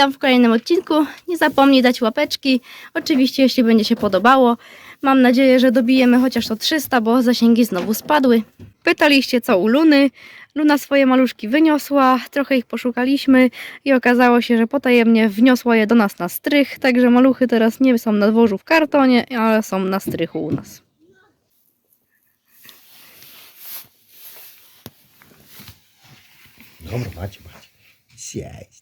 witam w kolejnym odcinku. Nie zapomnij dać łapeczki. Oczywiście, jeśli będzie się podobało. Mam nadzieję, że dobijemy chociaż to 300, bo zasięgi znowu spadły. Pytaliście, co u Luny. Luna swoje maluszki wyniosła, trochę ich poszukaliśmy i okazało się, że potajemnie wniosła je do nas na strych, także maluchy teraz nie są na dworzu w kartonie, ale są na strychu u nas. Dobra, macie, macie. Sześć.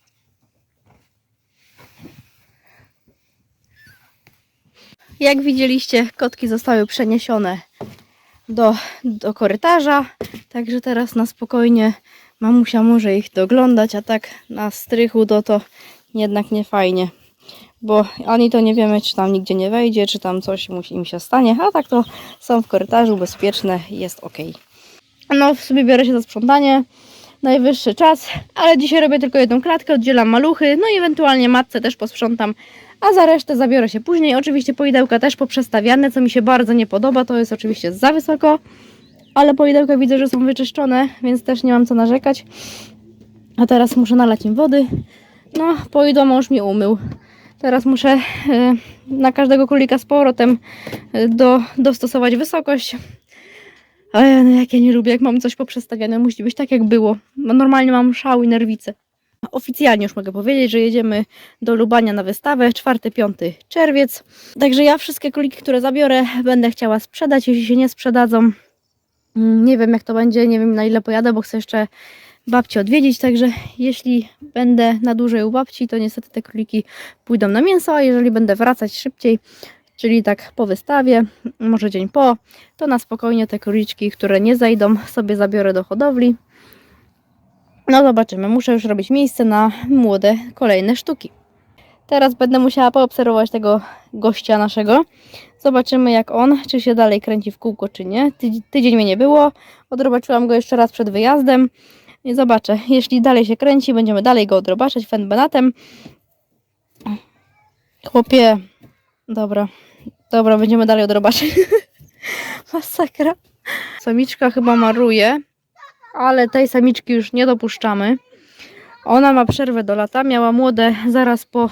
Jak widzieliście, kotki zostały przeniesione do, do korytarza, także teraz na spokojnie mamusia może ich doglądać, a tak na strychu to to jednak nie fajnie, bo ani to nie wiemy, czy tam nigdzie nie wejdzie, czy tam coś im się stanie, a tak to są w korytarzu, bezpieczne, jest ok. No, w sobie biorę się za sprzątanie, najwyższy czas, ale dzisiaj robię tylko jedną klatkę, oddzielam maluchy, no i ewentualnie matce też posprzątam, a za resztę zabiorę się później. Oczywiście poidełka też poprzestawiane, co mi się bardzo nie podoba, to jest oczywiście za wysoko, ale poidełka widzę, że są wyczyszczone, więc też nie mam co narzekać. A teraz muszę nalać im wody. No, poidło mąż mi umył. Teraz muszę e, na każdego królika z powrotem e, do, dostosować wysokość. Ale no jak ja nie lubię, jak mam coś poprzestawiane, musi być tak jak było. No, Normalnie mam szał i nerwice. Oficjalnie już mogę powiedzieć, że jedziemy do Lubania na wystawę 4-5 czerwiec. Także ja wszystkie króliki, które zabiorę, będę chciała sprzedać, jeśli się nie sprzedadzą. mm, Nie wiem jak to będzie, nie wiem na ile pojadę, bo chcę jeszcze babci odwiedzić, także jeśli będę na dłużej u babci, to niestety te króliki pójdą na mięso, a jeżeli będę wracać szybciej, czyli tak po wystawie, może dzień po, to na spokojnie te króliczki, które nie zajdą, sobie zabiorę do hodowli. No zobaczymy, muszę już robić miejsce na młode kolejne sztuki. Teraz będę musiała poobserwować tego gościa naszego. Zobaczymy jak on, czy się dalej kręci w kółko, czy nie. Tydzi- Tydzień mnie nie było, odrobaczyłam go jeszcze raz przed wyjazdem. I zobaczę, jeśli dalej się kręci, będziemy dalej go odrobaczać fenbenatem. Chłopie, dobra, dobra, będziemy dalej odrobaczać. Masakra. Samiczka chyba maruje ale tej samiczki już nie dopuszczamy. Ona ma przerwę do lata, miała młode zaraz po.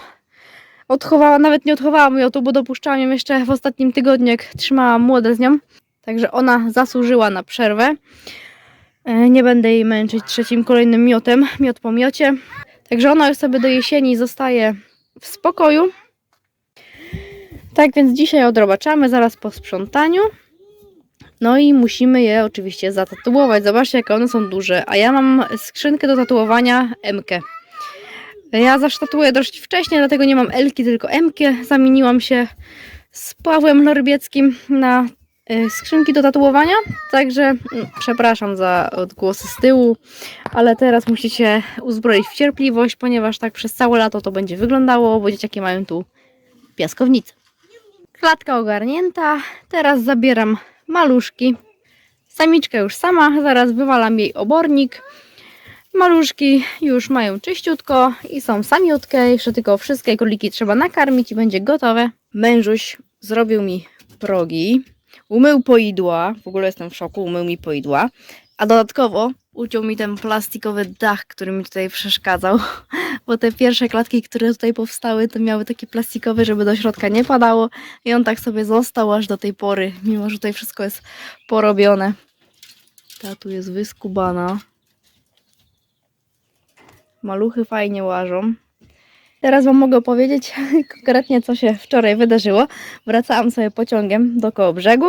Odchowała, nawet nie odchowałam ją tu, bo dopuszczałam ją jeszcze w ostatnim tygodniu, jak trzymałam młode z nią. Także ona zasłużyła na przerwę. E, Nie będę jej męczyć trzecim kolejnym miotem, miot po miocie. Także ona już sobie do jesieni zostaje w spokoju. Tak więc dzisiaj odrobaczamy zaraz po sprzątaniu. No i musimy je oczywiście zatatuować. Zobaczcie, jakie one są duże. A ja mam skrzynkę do tatuowania MK. Ja zasztatuję dość wcześnie, dlatego nie mam Elki, tylko MK. Zamieniłam się z Pawłem Lorbieckim na y, skrzynki do tatuowania. Także mm, przepraszam za odgłosy z tyłu, ale teraz musicie uzbroić w cierpliwość, ponieważ tak przez całe lato to będzie wyglądało, bo dzieciaki mają tu piaskownicę. Klatka ogarnięta. Teraz zabieram maluszki. Samiczka już sama, zaraz wywalam jej obornik. Maluszki już mają czyściutko i są samiutkie. Jeszcze tylko wszystkie króliki trzeba nakarmić i będzie gotowe. Mężuś zrobił mi progi, umył poidła. W ogóle jestem w szoku, umył mi poidła. A dodatkowo uciął mi ten plastikowy dach, który mi tutaj przeszkadzał. Bo te pierwsze klatki, które tutaj powstały, to miały takie plastikowe, żeby do środka nie padało. I on tak sobie został aż do tej pory, mimo że tutaj wszystko jest porobione. Ta tu jest wyskubana. Maluchy fajnie łażą. Teraz Wam mogę opowiedzieć konkretnie, co się wczoraj wydarzyło. Wracałam sobie pociągiem do koło brzegu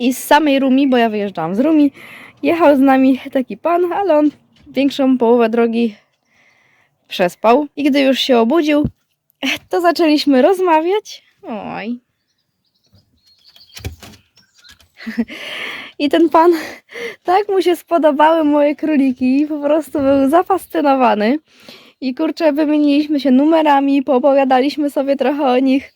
i z samej Rumi, bo ja wyjeżdżałam z Rumi, jechał z nami taki pan, ale on większą połowę drogi przespał. I gdy już się obudził, to zaczęliśmy rozmawiać. Oj. I ten pan, tak mu się spodobały moje króliki, po prostu był zafascynowany. I kurczę, wymieniliśmy się numerami, poopowiadaliśmy sobie trochę o nich.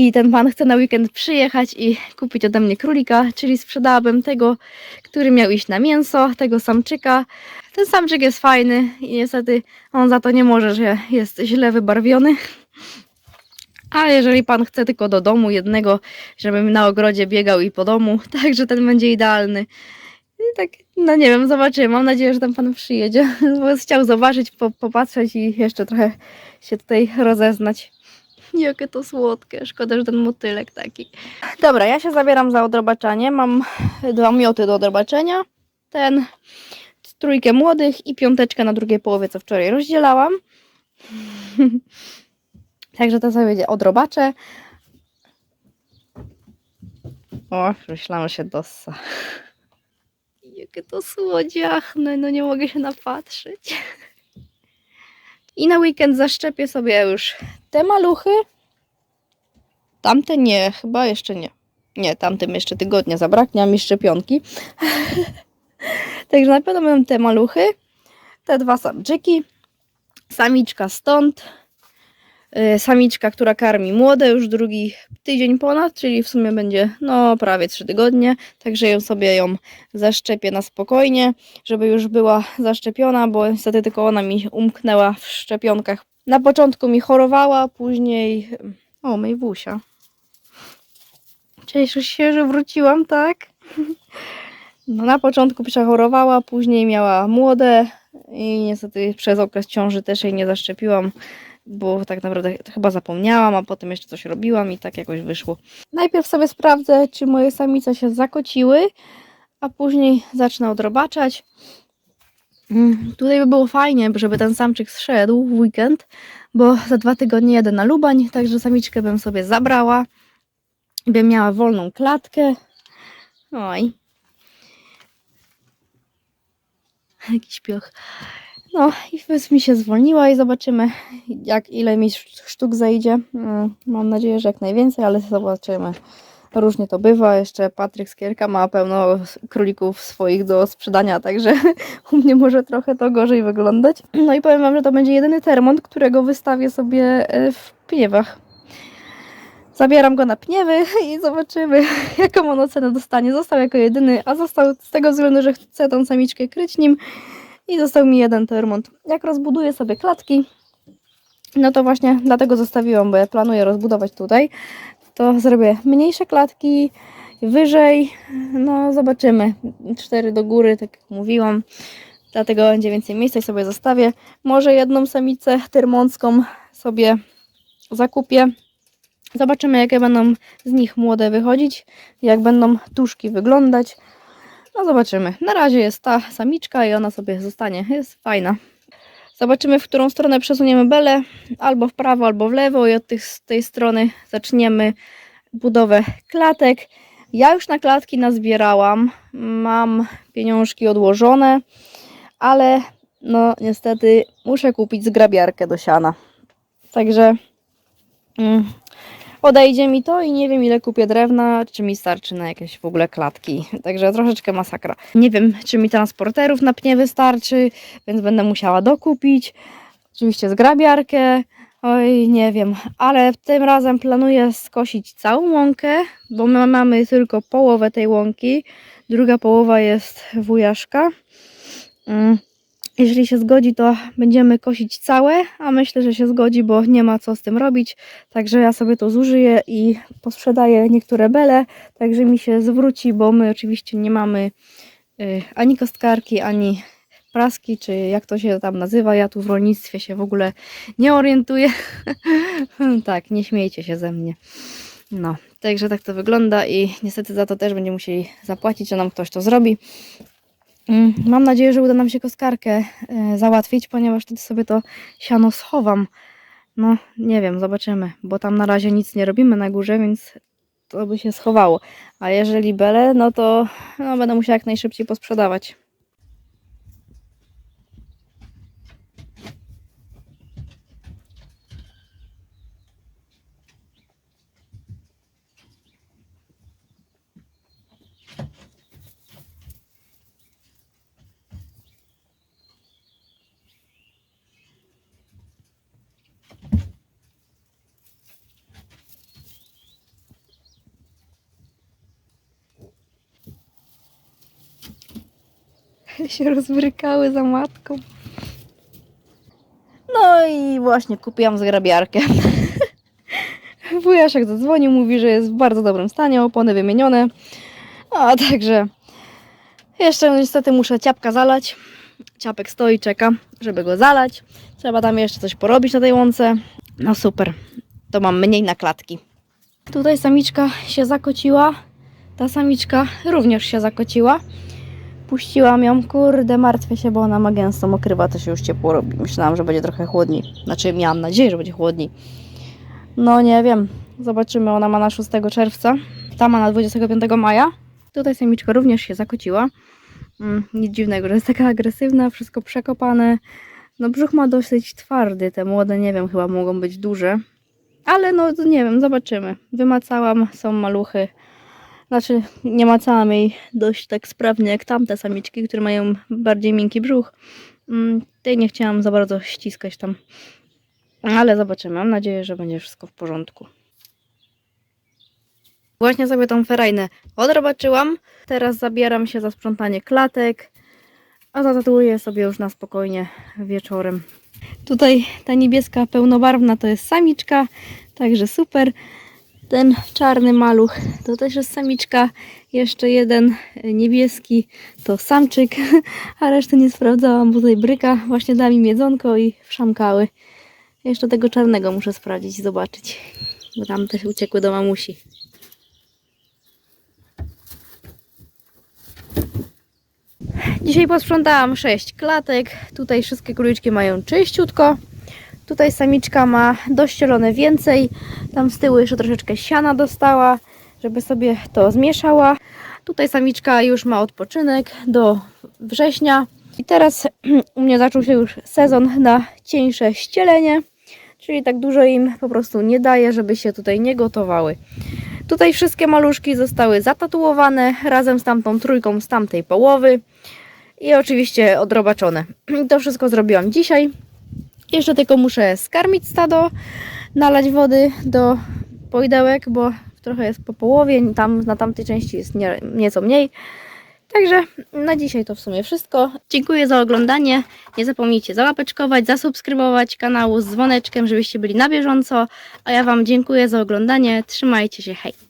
I ten pan chce na weekend przyjechać i kupić ode mnie królika, czyli sprzedałabym tego, który miał iść na mięso, tego samczyka. Ten samczyk jest fajny i niestety on za to nie może, że jest źle wybarwiony. A jeżeli pan chce tylko do domu jednego, żebym na ogrodzie biegał i po domu, także ten będzie idealny. I tak, no nie wiem, zobaczymy. Mam nadzieję, że tam pan przyjedzie, bo chciał zobaczyć, po, popatrzeć i jeszcze trochę się tutaj rozeznać. Jakie to słodkie, szkoda, że ten motylek taki. Dobra, ja się zabieram za odrobaczanie. Mam dwa mioty do odrobaczenia. Ten, trójkę młodych i piąteczkę na drugiej połowie, co wczoraj rozdzielałam. Także to sobie odrobaczę. O, myślałam, że się dossa. Jakie to słodziachne, no nie mogę się napatrzeć. I na weekend zaszczepię sobie już te maluchy. Tamte nie, chyba jeszcze nie. Nie, tamtym jeszcze tygodnia zabraknie, a mi szczepionki. Także na pewno będą te maluchy. Te dwa samczyki. Samiczka stąd. Y, Samiczka, która karmi młode już drugi tydzień ponad, czyli w sumie będzie no prawie trzy tygodnie. Także ją sobie ją zaszczepię na spokojnie, żeby już była zaszczepiona, bo niestety tylko ona mi umknęła w szczepionkach. Na początku mi chorowała, później... O, Mejwusia. Cieszę się, że wróciłam, tak? No, na początku przechorowała, później miała młode i niestety przez okres ciąży też jej nie zaszczepiłam, bo tak naprawdę chyba zapomniałam, a potem jeszcze coś robiłam i tak jakoś wyszło. Najpierw sobie sprawdzę, czy moje samice się zakociły, a później zacznę odrobaczać. Mm, Tutaj by było fajnie, żeby ten samczyk zszedł w weekend, bo za dwa tygodnie jadę na Lubań, także samiczkę bym sobie zabrała. Bym miała wolną klatkę. Oj. Jakiś pioch. No i wys mi się zwolniła i zobaczymy jak ile mi sz- sztuk zajdzie. Mm, Mam nadzieję, że jak najwięcej, ale zobaczymy. Różnie to bywa. Jeszcze Patryk Skierka ma pełno królików swoich do sprzedania, także u mnie może trochę to gorzej wyglądać. No i powiem Wam, że to będzie jedyny termont, którego wystawię sobie e, w Pniewach. Zabieram go na Pniewy i zobaczymy, jaką on ocenę dostanie. Został jako jedyny, a został z tego względu, że chcę tą samiczkę kryć nim i został mi jeden termont. Jak rozbuduję sobie klatki, no to właśnie dlatego zostawiłam, bo ja planuję rozbudować tutaj, to zrobię mniejsze klatki, wyżej, no zobaczymy. Cztery do góry, tak jak mówiłam. Dlatego będzie więcej miejsca i sobie zostawię. Może jedną samicę termonską sobie zakupię. Zobaczymy, jakie będą z nich młode wychodzić, jak będą tuszki wyglądać. No zobaczymy. Na razie jest ta samiczka i ona sobie zostanie. Jest fajna. Zobaczymy, w którą stronę przesuniemy belę. Albo w prawo, albo w lewo i od tych, z tej strony zaczniemy budowę klatek. Ja już na klatki nazbierałam. Mam pieniążki odłożone, ale no niestety muszę kupić zgrabiarkę do siana. Także mm, odejdzie mi to i nie wiem ile kupię drewna, czy mi starczy na jakieś w ogóle klatki. Także troszeczkę masakra. Nie wiem, czy mi transporterów na pnie wystarczy, więc będę musiała dokupić. Oczywiście zgrabiarkę. Oj, nie wiem, ale tym razem planuję skosić całą łąkę, bo my mamy tylko połowę tej łąki. Druga połowa jest wujaszka. Mm. Jeżeli się zgodzi, to będziemy kosić całe, a myślę, że się zgodzi, bo nie ma co z tym robić. Także ja sobie to zużyję i posprzedaję niektóre bele, także mi się zwróci, bo my oczywiście nie mamy y, ani kostkarki, ani praski, czy jak to się tam nazywa. Ja tu w rolnictwie się w ogóle nie orientuję. tak, nie śmiejcie się ze mnie. No, także tak to wygląda i niestety za to też będziemy musieli zapłacić, że nam ktoś to zrobi. Mm, Mam nadzieję, że uda nam się koskarkę e, załatwić, ponieważ wtedy sobie to siano schowam. No, nie wiem, zobaczymy, bo tam na razie nic nie robimy na górze, więc to by się schowało. A jeżeli bele, no to no, będę musiała jak najszybciej posprzedawać. się rozbrykały za matką. No i właśnie kupiłam zgrabiarkę. Wujaszek zadzwonił, mówi, że jest w bardzo dobrym stanie, opony wymienione. A także Jeszcze niestety muszę ciapka zalać. Ciapek stoi, czeka, żeby go zalać. Trzeba tam jeszcze coś porobić na tej łące. No super, to mam mniej na klatki. Tutaj samiczka się zakociła. Ta samiczka również się zakociła. Puściłam ją, kurde, martwię się, bo ona ma gęstą okrywa, to się już ciepło robi. Myślałam, że będzie trochę chłodniej. Znaczy, miałam nadzieję, że będzie chłodniej. No nie wiem, zobaczymy. Ona ma na 6 czerwca, ta ma na 25 maja. Tutaj samiczka również się zakociła. Mm, nic dziwnego, że jest taka agresywna, wszystko przekopane. No brzuch ma dosyć twardy, te młode nie wiem, chyba mogą być duże. Ale no nie wiem, zobaczymy. Wymacałam, są maluchy. Znaczy nie macałam jej dość tak sprawnie jak tamte samiczki, które mają bardziej miękki brzuch. Mm, Tej nie chciałam za bardzo ściskać tam. Ale zobaczymy. Mam nadzieję, że będzie wszystko w porządku. Właśnie sobie tą ferajnę odrobaczyłam. Teraz zabieram się za sprzątanie klatek, a zatatuję sobie już na spokojnie wieczorem. Tutaj ta niebieska pełnobarwna to jest samiczka, także super. Ten czarny maluch to też jest samiczka. Jeszcze jeden niebieski to samczyk, a resztę nie sprawdzałam, bo tutaj bryka właśnie dała mi miedzonko i wszamkały. Jeszcze tego czarnego muszę sprawdzić i zobaczyć, bo tam też uciekły do mamusi. Dzisiaj posprzątałam 6 klatek. Tutaj wszystkie króliczki mają czyściutko. Tutaj samiczka ma dościelone więcej. Tam z tyłu jeszcze troszeczkę siana dostała, żeby sobie to zmieszała. Tutaj samiczka już ma odpoczynek do września. I teraz u mnie zaczął się już sezon na cieńsze ścielenie, czyli tak dużo im po prostu nie daje, żeby się tutaj nie gotowały. Tutaj wszystkie maluszki zostały zatatuowane razem z tamtą trójką z tamtej połowy i oczywiście odrobaczone. To wszystko zrobiłam dzisiaj. Jeszcze tylko muszę skarmić stado, nalać wody do pojdełek, bo trochę jest po połowie, tam na tamtej części jest nie, nieco mniej. Także na dzisiaj to w sumie wszystko. Dziękuję za oglądanie. Nie zapomnijcie załapeczkować, zasubskrybować kanału z dzwoneczkiem, żebyście byli na bieżąco. A ja Wam dziękuję za oglądanie. Trzymajcie się, hej!